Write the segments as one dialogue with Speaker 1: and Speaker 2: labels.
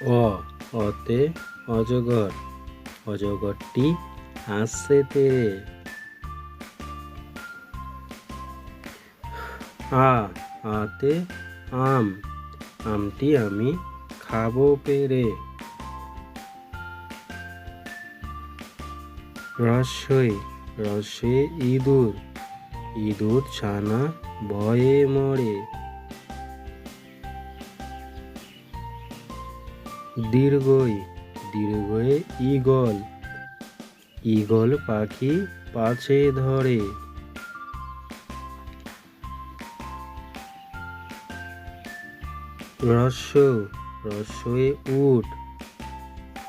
Speaker 1: অ অতে অজগর। অজগরটি হাসছে তেরে আ, আতে আম। আমটি আমি খাব পেরে। রসই, রসে ইঁদুর। ইঁদুর ছানা ভয়ে মরে। দীর্ঘই দীর্ঘয়ে ঈগল। ঈগল পাখি পাছে ধরে। রস্য রস্যয়ে উট।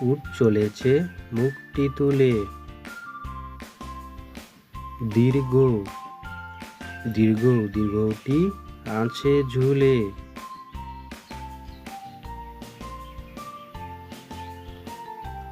Speaker 1: উট চলেছে মুখটি তুলে। দীর্ঘ দীর্ঘ, দীর্ঘটি আছে ঝুলে।